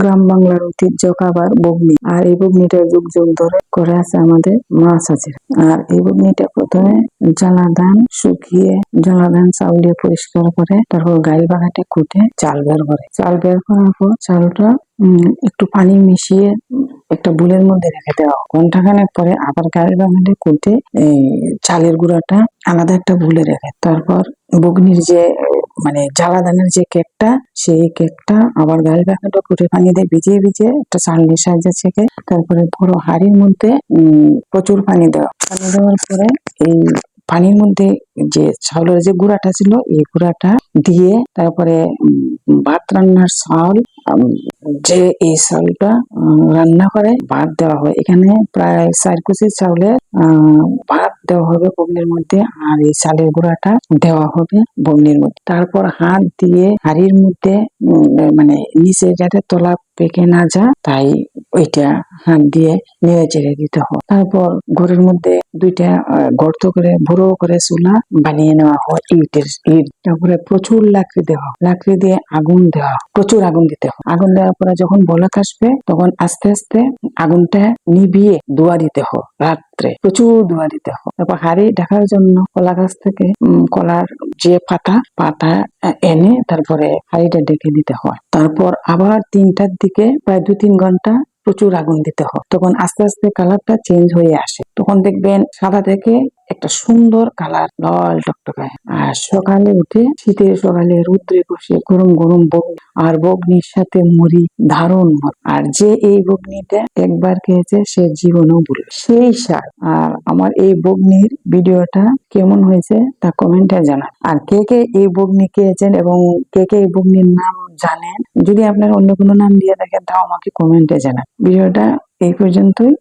গ্রাম বাংলার ঐতিহ্য খাবার বগনি। আর এই বগনিটা যুগ যুগ ধরে করে আছে আমাদের মা চাচির আর এই বগনিটা প্রথমে জ্বালা ধান শুকিয়ে জ্বালা ধান চাউল দিয়ে পরিষ্কার করে তারপর গাইল বাগাতে কুটে চাল বের করে। চাল বের করার পর চালটা একটু পানি মিশিয়ে একটা বুলের মধ্যে রেখে দেওয়া হয়। ঘন্টাখানেক পরে আবার গাইল বাগাতে কুটে চালের গুঁড়াটা আলাদা একটা বুলে রেখে, তারপর বগনির যে মানে জ্বালাদানের যে কেকটা, সেই কেকটা আবার গাল বাগাতে কুটে পানি দিয়ে ভিজিয়ে ভিজিয়ে একটা চালনির সাহায্যে ছেঁকে তারপরে বড় হাড়ির মধ্যে প্রচুর পানি দেওয়া। পানি দেওয়ার পরে এই পানির মধ্যে যে চাউলের যে গুঁড়াটা ছিল, এই গুঁড়াটা দিয়ে তারপরে ভাত রান্নার চাউল যে এই চাউলটা রান্না করে, ভাত দেওয়া হয়। এখানে প্রায় চার কুচি চাউলে ভাত দেওয়া হবে বগনির মধ্যে, আর এই চালের গুঁড়াটা দেওয়া হবে বগনির মধ্যে। তারপর হাত দিয়ে হাড়ির মধ্যে মানে নিচে যাতে তলা পেকে না যায়, তাই ওইটা হাত দিয়ে নেড়ে চেড়ে দিতে হয়। তারপর ঘরের মধ্যে দুইটা গর্ত করে, বড় করে চুলা বানিয়ে নেওয়া হয় ইটের ইট। তারপরে প্রচুর লাকড়ি দেওয়া। লাকড়ি দিয়ে আগুন দেওয়া। প্রচুর আগুন দিতে হয়। আগুন দেওয়ার পরে যখন বলক আসবে, তখন আস্তে আস্তে আগুনটা নিভিয়ে ধোয়া দিতে হয় রাত্রে। প্রচুর ধোয়া দিতে হয়। তারপর হাড়ি ঢাকার জন্য কলা গাছ থেকে কলার যে পাতা পাতা এনে তারপরে হাড়িটা ডেকে দিতে হয়। তারপর আবার তিনটার দিকে প্রায় দু তিন ঘণ্টা প্রচুর আগুন দিতে হয়। তখন আস্তে আস্তে কালারটা চেঞ্জ হয়ে আসে। তখন দেখবেন সাদা থেকে একটা সুন্দর কালার লাল টকটকায় আর সকালে উঠে, শীতের সকালে রুদ্রে বসে গরম গরম বগ্নি আর বগ্নির সাথে মুড়ি মজা। আর যে এই বগ্নিটা একবার খেয়েছে, সে জীবনেও ভুলবে। সেই স্বাদ। আর আমার এই বগ্নির ভিডিওটা কেমন হয়েছে তা কমেন্টে জানান। আর কে কে এই বগ্নি খেয়েছেন এবং কে কে এই বগ্নির নাম জানেন, যদি আপনার অন্য কোনো নাম দিয়ে থাকেন, তাও আমাকে কমেন্টে জানান। ভিডিওটা এই পর্যন্তই।